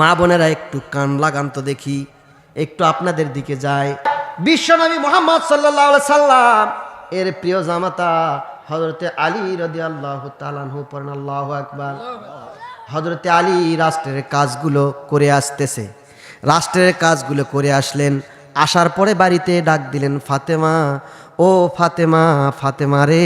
মা বোনেরা একটু কান লাগান তো দেখি, একটু আপনাদের দিকে যায় বিশ্বনবী মোহাম্মদ সাল্লাহ সাল্লাম, এর প্রিয় জামাতা হজরতে আলী রদি আল্লাহ তালানহু পরেন আকবার। হজরতে আলী রাষ্ট্রের কাজগুলো করে আসতেছে। রাষ্ট্রের কাজগুলো করে আসলেন, আসার পরে বাড়িতে ডাক দিলেন, ফাতেমা, ও ফাতেমা ফাতেমা রে,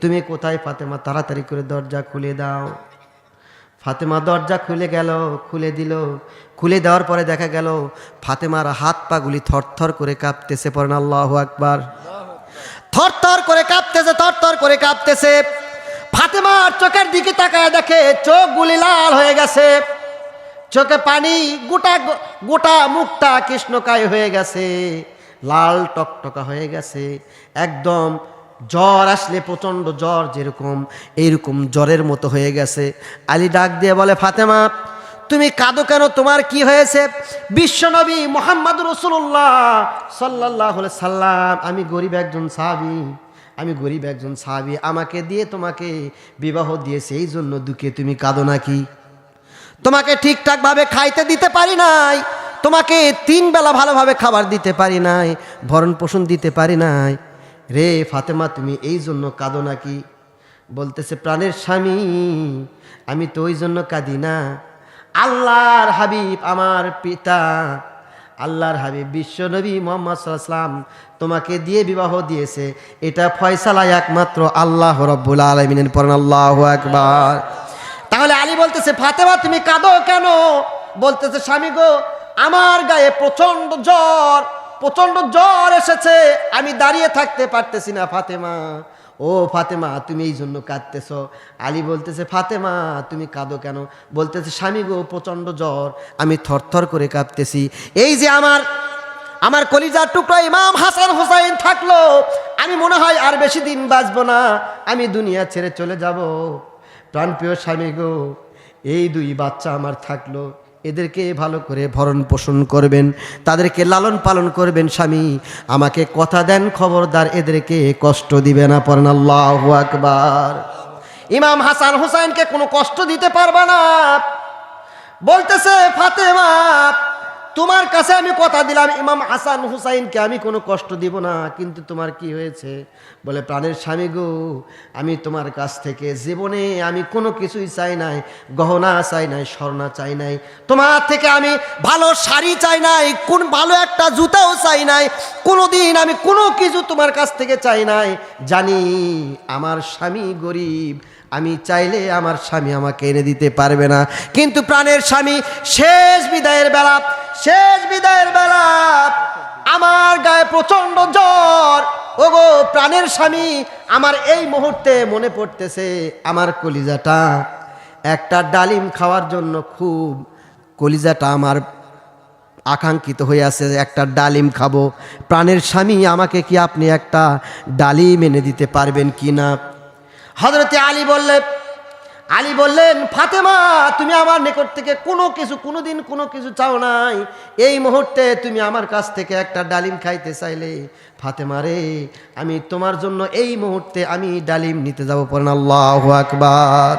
তুমি কোথায় ফাতেমা? তাড়াতাড়ি করে দরজা খুলে দাও। ফাতেমা দরজা খুলে গেল, খুলে দিল। খুলে দেওয়ার পরে দেখা গেল, ফাতেমার হাত পাগুলি থরথর করে কাঁপতেছে, পড়েন আল্লাহ আকবার। থরথর করে কাঁপতেছে, থরথর করে কাঁপতেছে। ফাতেমার চোখের দিকে তাকায় দেখে চোখ গুলি লাল হয়ে গেছে। চোখে পানি, গোটা গোটা মুখটা কৃষ্ণকায় হয়ে গেছে। লাল টকটকা হয়ে গেছে। একদম জ্বর আসলে প্রচণ্ড জ্বর যেরকম, এইরকম জ্বরের মতো হয়ে গেছে। আলী ডাক দিয়ে বলে, ফাতেমা, তুমি কাঁদো কেন? তোমার কি হয়েছে? বিশ্বনবী মোহাম্মদ রসুল্লাহ সাল্লাহ সাল্লাম, আমি গরিব একজন সাহাবি, আমি গরিব একজন সাহাবি, আমাকে দিয়ে তোমাকে বিবাহ দিয়েছে এই জন্য দুঃখে তুমি কাঁদো নাকি? তোমাকে ঠিকঠাকভাবে খাইতে দিতে পারি নাই, তোমাকে তিন বেলা ভালোভাবে খাবার দিতে পারি নাই ভরণ পোষণ দিতে পারি নাই রে ফাতেমা, তুমি এই জন্য কাঁদো নাকি? বলতেছে, প্রাণের স্বামী, আমি তো ওই জন্য কাঁদি না। আল্লাহর হাবিব আমার পিতা। আল্লাহর হাবিব বিশ্বনবী মোহাম্মদ সাল্লাম তোমাকে দিয়ে বিবাহ দিয়েছে। এটা ফয়সালা একমাত্র আল্লাহ রব্বুল আলমিনের পরেন আল্লাহ একবার তাহলে আলী বলতেছে, ফাতেমা, তুমি কাঁদো কেন? বলতেছে, স্বামী গো, আমার গায়ে প্রচণ্ড জ্বর। প্রচণ্ড জ্বর এসেছে। আমি দাঁড়িয়ে থাকতে পারতেছি না, ফাতেমা। ও ফাতেমা, তুমি এই জন্য কাঁদতেছ। আলী বলতেছে, ফাতেমা, তুমি কাঁদো কেন? বলতেছে, স্বামী গো, প্রচণ্ড জ্বর। আমি থরথর করে কাঁদতেছি এই যে আমার আমার কলিজার টুকরো ইমাম হাসান হোসাইন থাকল, আমি মনে হয় আর বেশি দিন বাঁচবো না। আমি দুনিয়া ছেড়ে চলে যাব। প্রাণপ্রিয় স্বামী গো, এই দুই বাচ্চা আমার থাকল। এদেরকে ভালো করে ভরণ পোষণ করবেন, তাদেরকে লালন পালন করবেন স্বামী। আমাকে কথা দেন খবরদার, এদেরকে কষ্ট দিবে না পরেন আল্লাহ আকবার। ইমাম হাসান হুসাইনকে কোনো কষ্ট দিতে পারবে না। বলতেছে, ফাতেমা তোমার কাছে আমি কথা দিলাম, ইমাম হাসান হুসাইনকে আমি কোনো কষ্ট দিব না। কিন্তু তোমার কি হয়েছে? বলে, প্রাণের স্বামী গো, আমি তোমার কাছ থেকে জীবনে আমি কোনো কিছুই চাই নাই, গহনা চাই নাই, স্বর্ণা চাই নাই। তোমার থেকে আমি ভালো শাড়ি চাই নাই, কোন ভালো একটা জুতাও চাই নাই কোনো দিন আমি কোনো কিছু তোমার কাছ থেকে চাই নাই। জানি আমার স্বামী গরিব আমি চাইলে আমার স্বামী আমাকে এনে দিতে পারবে না। কিন্তু প্রাণের স্বামী, শেষ বিদায়ের বেলা, শেষ বিদায়ের বেলা আমার গায়ে প্রচণ্ড জ্বর। ওগো, প্রাণের স্বামী, আমার এই মুহূর্তে মনে পড়তেছে আমার কলিজাটা। একটা ডালিম খাওয়ার জন্য খুব কলিজাটা আমার আকাঙ্ক্ষিত হয়ে আছে, একটা ডালিম খাব। প্রাণের স্বামী, আমাকে কি আপনি একটা ডালিম এনে দিতে পারবেন কি না হজরতে আলী বললে আলী বললেন, ফাতেমা, তুমি আমার নিকট থেকে কোনো কিছু কোনো দিন কোনো কিছু চাও নাই। এই মুহূর্তে তুমি আমার কাছ থেকে একটা ডালিম খাইতে চাইলে। ফাতেমা রে, আমি তোমার জন্য এই মুহূর্তে আমি ডালিম নিতে যাব পড়েন, আল্লাহ আকবার।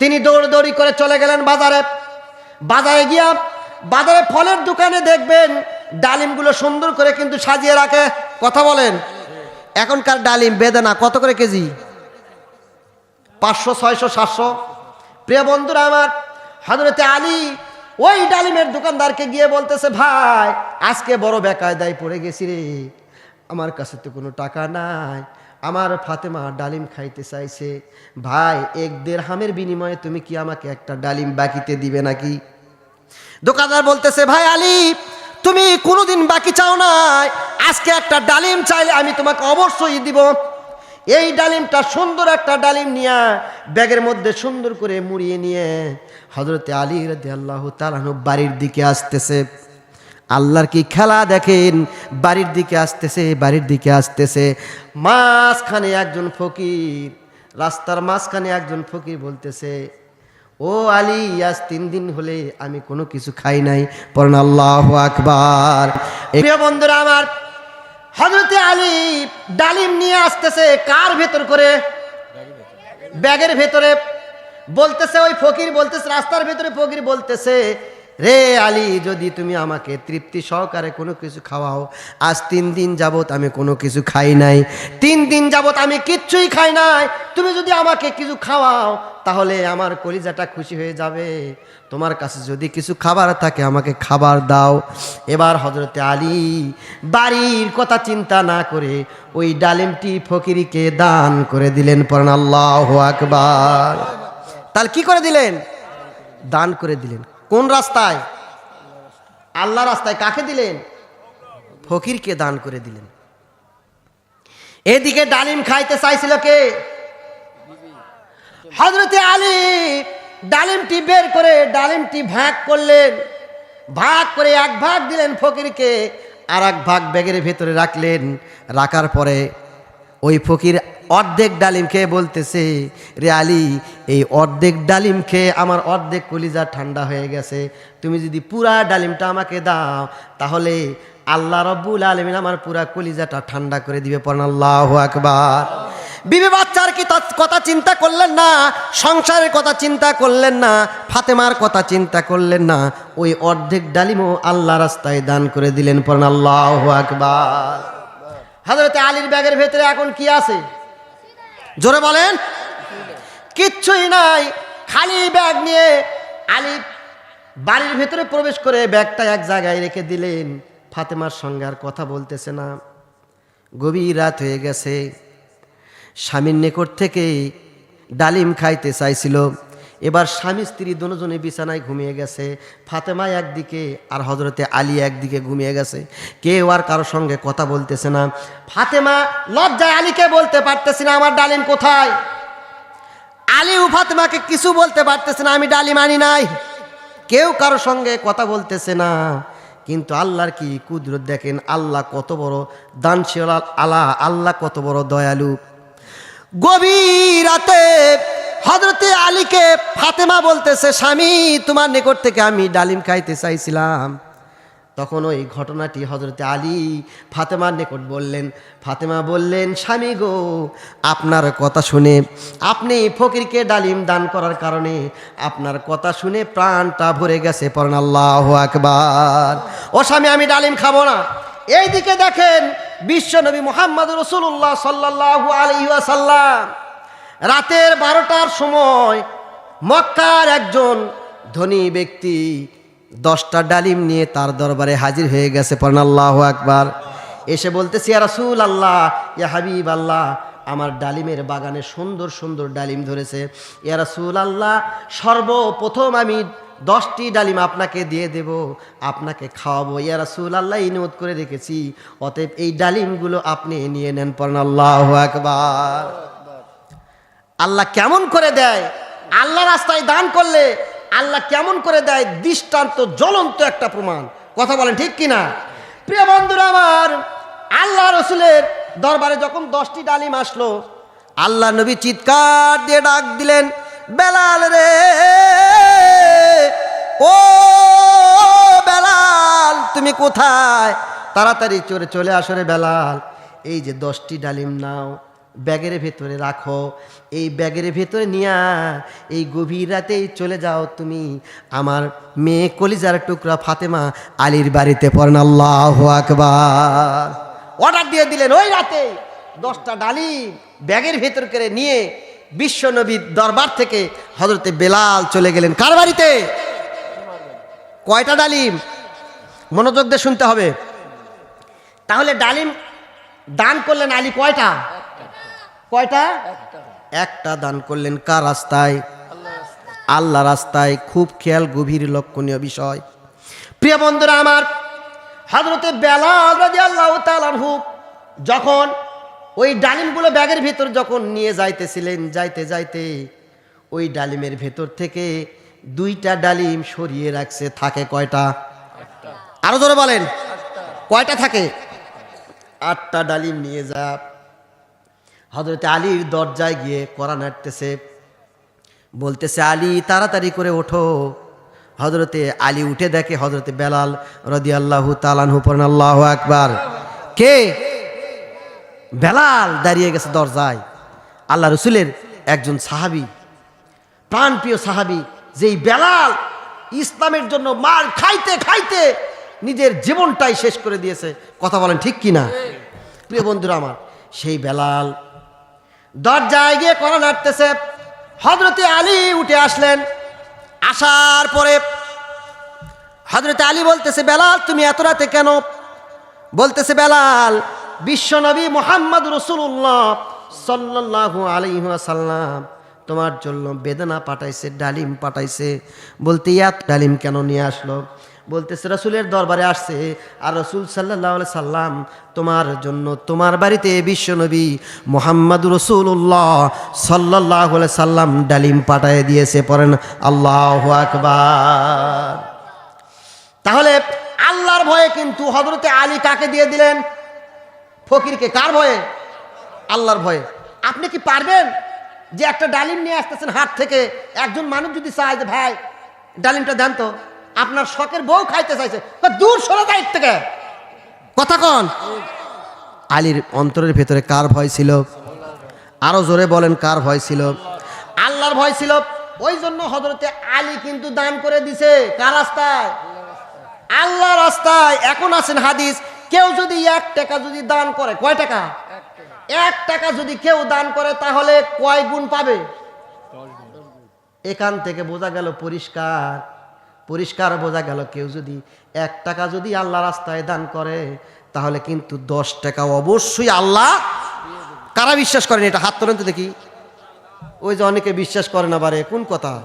তিনি দৌড়দৌড়ি করে চলে গেলেন বাজারে। বাজারে গিয়া বাজারে ফলের দোকানে দেখবেন ডালিমগুলো সুন্দর করে কিন্তু সাজিয়ে রাখে। কথা বলেন, এখনকার ডালিম বেদনা কত করে কেজি? পাঁচশো, ছয়শো, সাতশো। প্রিয় বন্ধুরা আমার হজরতে আলী ওই ডালিমের দোকানদারকে গিয়ে বলতেছে, ভাই, আজকে বড় বেকায়দায় পড়ে গেছি রে। আমার কাছে তো কোনো টাকা নাই। আমার ফাতেমা ডালিম খাইতে চাইছে। ভাই, এক দেড় হামের বিনিময়ে তুমি কি আমাকে একটা ডালিম বাকিতে দিবে নাকি? দোকানদার বলতেছে, ভাই আলী, তুমি কোনোদিন বাকি চাও নাই। আজকে একটা ডালিম চাইলে আমি তোমাকে অবশ্যই দিব। এই ডালিমটা সুন্দর একটা ডালিম নিয়ে ব্যাগের মধ্যে সুন্দর করে মুড়িয়ে নিয়ে হজরতে আলী রাদি আল্লাহ তালানো বাড়ির দিকে আসতেছে। আল্লাহর কি খেলা দেখেন? বাড়ির দিকে আসতেছে, বাড়ির দিকে আসতেছে। মাঝখানে একজন ফকির, রাস্তার মাঝখানে একজন ফকির বলতেছে, ও আলী, আজ তিন দিন হলে আমি কোনো কিছু খাই নাই। পরন আল্লাহ আকবার। প্রিয় বন্ধুরা আমার হজরতে আলী ডালিম নিয়ে আসতেছে কার ভেতর করে? ব্যাগের ভেতরে। বলতেছে ওই ফকির বলতেছে, রাস্তার ভেতরে ফকির বলতেছে রে আলী, যদি তুমি আমাকে তৃপ্তি সহকারে কোনো কিছু খাওয়াও, আজ তিন দিন যাবত আমি কোনো কিছু খাই নাই। তিন দিন যাবত আমি কিচ্ছুই খাই নাই। তুমি যদি আমাকে কিছু খাওয়াও, তাহলে আমার কলিজাটা খুশি হয়ে যাবে। তোমার কাছে যদি কিছু খাবার থাকে, আমাকে খাবার দাও। এবার হজরতে আলী বাড়ির কথা চিন্তা না করে ওই ডালিমটি ফকিরিকে দান করে দিলেন। পরান আল্লাহ আকবার। তাহলে কি করে দিলেন? দান করে দিলেন। কোন রাস্তায়? আল্লাহ রাস্তায় কাকে দিলেন? ফকিরকে দান করে দিলেন। এদিকে ডালিম খাইতে চাইছিল কে? হজরতে আলী। ডালিমটি বের করে ডালিমটি ভাগ করলেন। ভাগ করে এক ভাগ দিলেন ফকিরকে আর এক ভাগ ব্যাগের ভেতরে রাখলেন। রাখার পরে ওই ফকির অর্ধেক ডালিম খেয়ে বলতেছে, রে আলী, এই অর্ধেক ডালিম খেয়ে আমার অর্ধেক কলিজা ঠান্ডা হয়ে গেছে। তুমি যদি পুরা ডালিমটা আমাকে দাও, তাহলে আল্লাহ রব্বুল আলমিন আমার পুরা কলিজাটা ঠান্ডা করে দিবে। পড়ান আল্লাহ আকবার। বিবি বাচ্চার কি কথা চিন্তা করলেন না? সংসারের কথা চিন্তা করলেন না? ফাতেমার কথা চিন্তা করলেন না? ওই অর্ধেক ডালিমও আল্লাহ রাস্তায় দান করে দিলেন। পড়ান আল্লাহ আকবার। হাজরতে আলীর ব্যাগের ভেতরে এখন কি আছে? জোরে বলেন। কিচ্ছুই নাই। খালি ব্যাগ নিয়ে আলী বাড়ির ভেতরে প্রবেশ করে ব্যাগটা এক জায়গায় রেখে দিলেন। ফাতেমার সঙ্গে আর কথা বলতেছে না। গভীর রাত হয়ে গেছে। স্বামীর নিকট থেকে ডালিম খাইতে চাইছিল। এবার স্বামী স্ত্রী দুজনে বিছানায় ঘুমিয়ে গেছে। ফাতেমা একদিকে আর হজরতে আলী একদিকে ঘুমিয়ে গেছে। কেউ আর কারোর সঙ্গে কথা বলতেছে না। ফাতেমা, লজ্জায় আলীকে বলতে পারতেছে না, আমার ডালিম কোথায়? আলী ও ফাতেমাকে কিছু বলতে পারতেছে না, আমি ডালিম আনি নাই। কেউ কারোর সঙ্গে কথা বলতেছে না। কিন্তু আল্লাহর কি কুদরত দেখেন, আল্লাহ কত বড় দানশীল, আল্লাহ আল্লাহ কত বড় দয়ালু। গভীর রাতে হজরতে আলীকে ফাতেমা বলতেছে, স্বামী, তোমার নিকট থেকে আমি ডালিম খাইতে চাইছিলাম। তখন ওই ঘটনাটি হজরতে আলী ফাতেমার নিকট বললেন। ফাতেমা বললেন, স্বামী গো, আপনার কথা শুনে আপনি ফকিরকে ডালিম দান করার কারণে আপনার কথা শুনে প্রাণটা ভরে গেছে পরন আকবার। ও স্বামী, আমি ডালিম খাব না। এইদিকে দেখেন বিশ্বনবী মোহাম্মদ রসুল্লাহ সাল্লাহ আলহিহাসাল্লাম রাতের বারোটার সময় মক্কার একজন ধনী ব্যক্তি দশটা ডালিম নিয়ে তার দরবারে হাজির হয়ে গেছে, পড়ান আল্লাহ একবার এসে বলতেছি রাসূল আল্লাহ ইয়া হাবিব আল্লাহ আমার ডালিমের বাগানে সুন্দর সুন্দর ডালিম ধরেছে। ইয়া রাসূল আল্লাহ সর্বপ্রথম আমি দশটি ডালিম আপনাকে দিয়ে দেব, আপনাকে খাওয়াবো। ইয়া রাসূল আল্লাহ নিয়ত করে রেখেছি। অতএব এই ডালিমগুলো আপনি নিয়ে নেন, পড়ান আল্লাহ একবার আল্লাহ কেমন করে দেয়? আল্লাহ রাস্তায় দান করলে আল্লাহ কেমন করে দেয়? দৃষ্টান্ত, জ্বলন্ত একটা প্রমাণ। কথা বলেন ঠিক কিনা? প্রিয় বন্ধুরা আমার, আল্লাহ রসুলের দরবারে যখন দশটি ডালিম আসলো, আল্লাহ নবী চিৎকার দিয়ে ডাক দিলেন, বেলাল রে! ও বেলাল, তুমি কোথায়? তাড়াতাড়ি চলে চলে আসো রে বেলাল। এই যে দশটি ডালিম নাও ব্যাগের ভেতরে রাখো। এই ব্যাগের ভেতরে নিয়া এই গভীর রাতেই চলে যাও তুমি। আমার মেয়ে কলিজার টুকরা ফাতেমা আলীর বাড়িতে পড়েন। আল্লাহ আকবার। অর্ডার দিয়ে দিলেন ওই রাতে দশটা ডালিম ব্যাগের ভেতর করে নিয়ে বিশ্ব নবীর দরবার থেকে হজরতে বেলাল চলে গেলেন। কার বাড়িতে? কয়টা ডালিম? মনোযোগ দিয়ে শুনতে হবে। তাহলে ডালিম দান করলেন আলী কয়টা? কয়টা? একটা। দান করলেন কার রাস্তায়? আল্লাহ রাস্তায়। খুব খেয়াল গভীর লক্ষণীয় বিষয়। প্রিয় বন্ধুরা আমার হজরতে রাদিয়াল্লাহু তাআলা আনহু যখন ওই ডালিমগুলো ব্যাগের ভেতর যখন নিয়ে যাইতেছিলেন যাইতে যাইতে ওই ডালিমের ভেতর থেকে দুইটা ডালিম সরিয়ে রাখছে। থাকে কয়টা? আরও জোরে বলেন। কয়টা থাকে? আটটা ডালিম নিয়ে যা। হজরতে আলীর দরজায় গিয়ে করা নাড়তেছে বলতেছে, আলী, তাড়াতাড়ি করে ওঠো। হজরতে আলী উঠে দেখে হজরতে বেলাল রদি আল্লাহ তালানহু পড়েন, আল্লাহ আকবার। কে? বেলাল দাঁড়িয়ে গেছে দরজায়। আল্লাহ রসুলের একজন সাহাবি, প্রাণপ্রিয় সাহাবি, যেই বেলাল ইসলামের জন্য মার খাইতে খাইতে নিজের জীবনটাই শেষ করে দিয়েছে। কথা বলেন ঠিক কি না প্রিয় বন্ধুরা আমার, সেই বেলাল দরজায় গিয়ে করা নাড়তেছে। হজরতে আলী উঠে আসলেন। আসার পরে হজরতে আলী বলতেছে, বেলাল, তুমি এত রাতে কেন? বলতেছে, বেলাল বিশ্বনবী মোহাম্মদ রসুল্লাহ সাল্লাহু আলাইসাল্লাম তোমার জন্য বেদনা পাঠাইছে, ডালিম পাঠাইছে। বলতে, ইয়াত ডালিম কেন নিয়ে আসলো? বলতেছে, রসুলের দরবারে আসছে আর রসুল সাল্লাহ সাল্লাম তোমার জন্য তোমার বাড়িতে বিশ্বনবী মোহাম্মদ রসুল্লাহ সাল্লাহ সাল্লাম ডালিম পাঠাই দিয়েছে। পড়েন, আল্লাহ আকবার। তাহলে আল্লাহর ভয়ে কিন্তু হজরতে আলী কাকে দিয়ে দিলেন? ফকিরকে কার ভয়ে? আল্লাহর ভয়ে। আপনি কি পারবেন যে একটা ডালিম নিয়ে আসতেছেন হাট থেকে? একজন মানুষ যদি চায় যে, ভাই, ডালিমটা দেন তো। আপনার শখের বউ খাইতে চাইছে। দূর সরে যায় থেকে। কথা কন। আলীর অন্তরের ভেতরে কার ভয় ছিল? আরও জোরে বলেন কার ভয় ছিল? আল্লাহর ভয় ছিল। ওই জন্য হজরতে আলী কিন্তু দান করে দিছে। কার রাস্তায়? আল্লাহ রাস্তায়। এখন আছেন হাদিস কেউ যদি এক টাকা যদি দান করে কয় টাকা? এক টাকা যদি কেউ দান করে তাহলে কয় গুণ পাবে? এখান থেকে বোঝা গেল পরিষ্কার। পরিষ্কার বোঝা গেল কেউ যদি এক টাকা যদি আল্লাহ রাস্তায় দান করে, তাহলে কিন্তু দশ টাকা অবশ্যই আল্লাহ কারা বিশ্বাস করেন এটা? হাত তোলেন তো দেখি। ওই যে অনেকে বিশ্বাস করে না বারে, কোন কথা?